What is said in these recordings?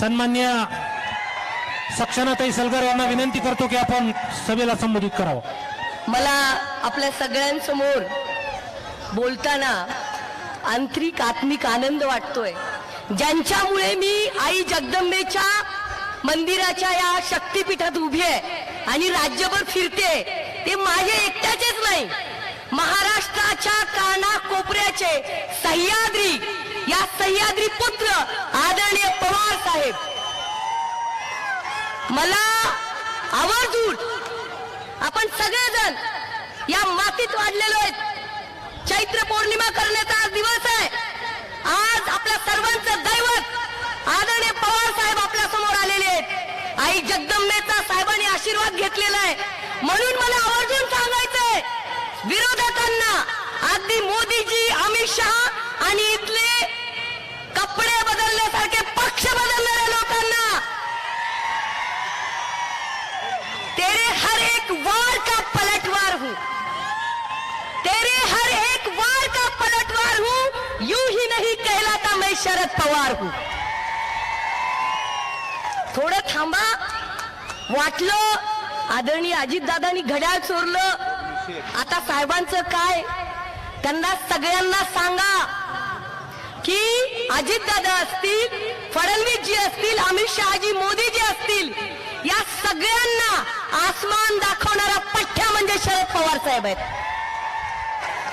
सन्मान्य सक्षनाताई सलगर यांना विनंती करतो की आपण सभेला संबोधित करावं. मला आपल्या सगळ्यांसमोर बोलताना आंतरिक आत्मिक आनंद वाटतोय. ज्यांच्यामुळे मी आई जगदंबेच्या मंदिराच्या या शक्तीपीठात उभी आहे आणि राज्यभर फिरते ते माझे एकट्याचेच नाही. कोपऱ्याचे सह्याद्री या सह्याद्री पुत्र आदरणीय पवार साहेब. मला आवर्जून आपण सगळेजण या मातीत वाढलेलो आहेत. चैत्र पौर्णिमा करण्याचा आज दिवस आहे. आज आपल्या सर्वांचं दैवत आदरणीय पवार साहेब आपल्यासमोर आलेले आहेत. आई जगदंबेचा साहेबांनी आशीर्वाद घेतलेला आहे. म्हणून मला आवर्जून सांगायचंय विरोधकांना अगदी मोदीजी अमित शहा आणि इथले कपडे बदलण्यासारखे पक्ष बदलणाऱ्या लोकांना तेरे हर एक वार का पलटवार हूं. तेरे हर एक वार का पलटवार हूं. यूं ही नहीं कहलाता मैं शरद पवार हूं. थोडं थांबा. वाटलं आदरणीय अजितदादांनी घड्याळ चोरलं. आता साहेबांचं काय? त्यांना सगळ्यांना सांगा की अजितदादा असतील फडणवीस जी असतील अमित शहाजी मोदी जी असतील या सगळ्यांना आसमान दाखवणारा पठ्ठ्या म्हणजे शरद पवार साहेब आहेत.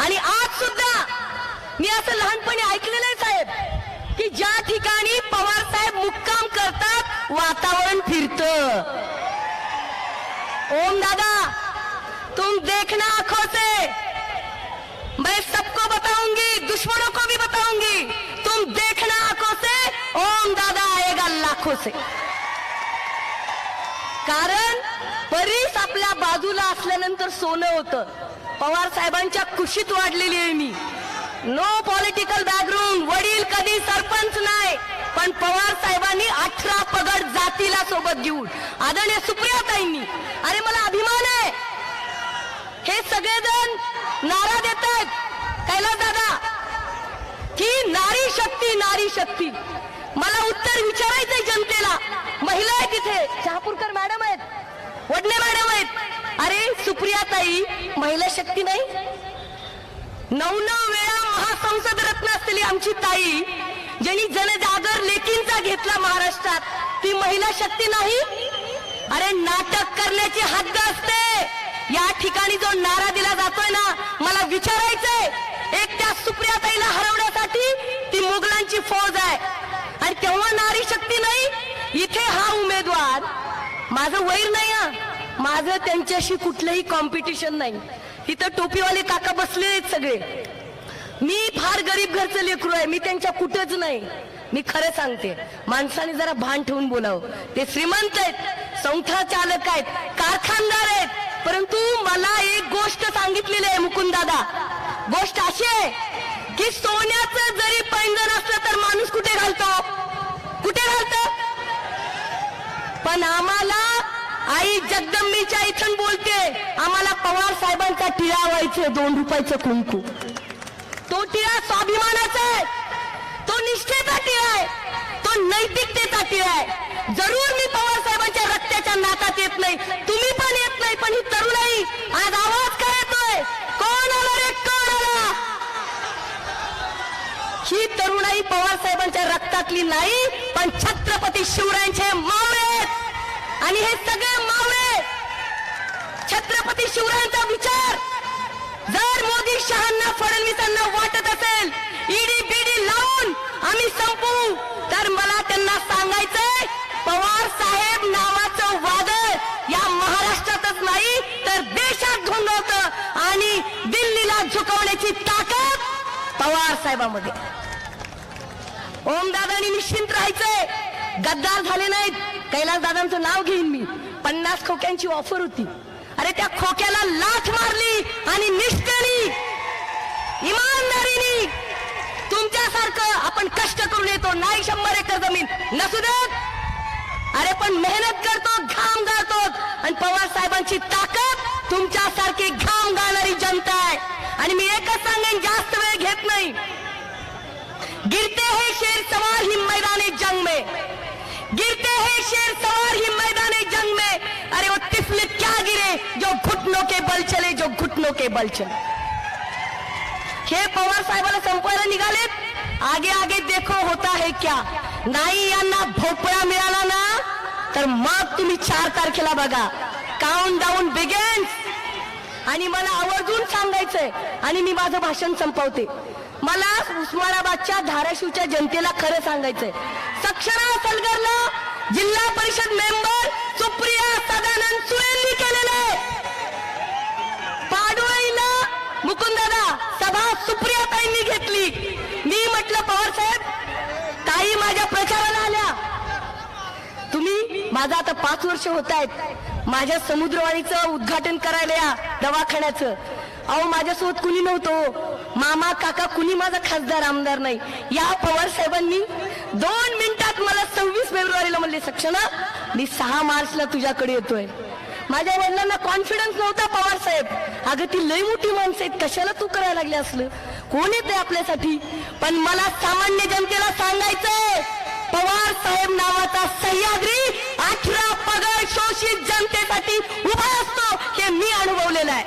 आणि आज सुद्धा मी असं लहानपणी ऐकलेलं आहे साहेब की ज्या ठिकाणी पवार साहेब मुक्काम करतात वातावरण फिरत. ओम दादा तुम देखना आंखों से. मैं सबको बताऊंगी दुश्मनों को भी बताऊंगी। तुम देखना आंखों से ओम दादा आएगा लाखों से। कारण बरीच आपल्या बाजूला असल्यानंतर सोनं होतं. पवार साहेबांच्या कुशीत वाढलेली आहे मी. नो पॉलिटिकल बॅकग्राऊंड वडील कधी सरपंच नाही पण पवार साहेबांनी अठरा पगड जातीला सोबत घेऊन. आदरणीय सुप्रियाताईंनी. अरे मला अभिमान आहे. हे सगळेजण नारा देत आहेत कैलास दादा की नारी शक्ती. शक्ती मला उत्तर विचारायचंय जनतेला. महिला आहे तिथे शहापूरकर मॅडम आहेत. वडणे मॅडम आहेत. अरे सुप्रियाताई महिला शक्ती नाही? नऊ नऊ वेळा महासंसद रत्न असलेली आमची ताई ज्यांनी जनजागर लेकींचा घेतला महाराष्ट्रात ती महिला शक्ती नाही? अरे नाटक करण्याची हद्द असते. या ठिकाणी जो नारा दिला जातोय ना मला विचारायचंय. एक त्या सुप्रियाताईला हरवण्यासाठी ती मुघलांची फौज आहे. आणि तेव्हा नारी शक्ती नाही इथे हा उमेदवार. माझं वैर नाही हा. माझं त्यांच्याशी कुठलंही कॉम्पिटिशन नाही. इथं टोपीवाले काका बसले आहेत सगळे. मी फार गरीब घरचं लेकरू आहे. मी त्यांच्या कुठंच नाही. मी खरं सांगते माणसाने जरा भान ठेवून बोलावं. ते श्रीमंत आहेत संस्था चालक आहेत कारखानदार आहेत. परंतु मला एक गोष्ट सांगितलेली आहे मुकुंद दादा. की सोन्याचं जरी पैंजण असलं तर माणूस कुठे घालतो? कुठे घालतो? पण आम्हाला आई जगदंबीच्या इथून बोलते आम्हाला पवार साहेबांचा टिळा व्हायचे दोन रुपयाचं कुंकू. तो टिळा स्वाभिमानाचा आहे. तो निष्ठेचा टिळा आहे. तो नैतिकतेचा टिळा आहे. जरूर मी पवार साहेबांच्या रक्ताच्या नाकात येत नाही तुम्ही पण येत नाही पण ही तरुणाई आज आवाज काय येतोय कोण आला रे कोण आला ही तरुणाई साहेबांच्या रक्तातली नाही पण छत्रपती शिवरायांचे मावळे. आणि हे सगळे मावळे छत्रपती शिवरायांचा विचार. जर मोदी शहांना फडणवीसांना वाटत असेल ईडी बीडी लावून आम्ही संपू. तर मला त्यांना सांगायचंय पवार साहेब नावाचं वादळ या महाराष्ट्रातच नाही तर देशात घोंगवत आणि दिल्लीला झुकवण्याची ताकद पवार साहेबांमध्ये. ओम दादानी निश्चिंत राहायचंय. गद्दार झाले नाहीत. कैलास दादांचं नाव घेईन मी. पन्नास खोक्यांची ऑफर होती. अरे त्या खोक्याला लाथ मारली आणि निष्ठेनी इमानदारीनी तुमच्यासारखं आपण कष्ट करून येतो. नाही शंभर एकर जमीन नसू देत. अरे पण मेहनत करतो घाम गाळतो. आणि पवार साहेबांची ताकद तुमच्यासारखी घाम गाळणारी जनता आहे. आणि मी एकच सांगेन जास्त वेळ घेत नाही. गिरते हैं शेर सवार ही मैदान जंग में। गिरते हैं शेर सवार ही मैदान जंग में। अरे वो तिफल क्या गिरे? जो घुटनों के बल चले जो घुटनों के बल चले। हे पवार साहेबाला संपवायला निघालेत आगे आगे देखो होता है क्या। नाही यांना भोपळा मिळाला ना तर मग तुम्ही चार तारखेला बघा। काउंट डाऊन बिगेन्स आणि मला आवर्जून सांगायचंय आणि मी माझं भाषण संपवते। मला उस्मानाबादच्या धाराशिवच्या जनतेला खरं सांगायचंय. सक्षरा सलगरला जिल्हा परिषद मेंबर सुप्रिया सदानंद सुरेंनी केलेलं आहे. पाडोळीला मुकुंदादा सभा सुप्रियाताईंनी घेतली. मी म्हटलं पवार साहेब ताई माझ्या प्रचाराला आल्या. तुम्ही माझं आता पाच वर्ष होत आहेत माझ्या समुद्रवाणीचं उद्घाटन करायला या दवाखान्याचं. अहो माझ्यासोबत कुणी नव्हतो. मामा काका कुणी माझा खासदार आमदार नाही. या पवार साहेबांनी दोन मिनिटात मला सव्वीस फेब्रुवारीला म्हणले सक्षणा मी सहा मार्चला तुझ्याकडे येतोय. माझ्या वडिलांना कॉन्फिडन्स नव्हता पवार साहेब. अगं ती लई मोठी माणसं आहेत. कशाला तू करायला लागले असलं? कोण येते आपल्यासाठी? पण मला सामान्य जनतेला सांगायचंय पवार साहेब नावाचा सह्याद्री अठरा पगार शोषित जनतेसाठी उभा असतो हे मी अनुभवलेलं आहे.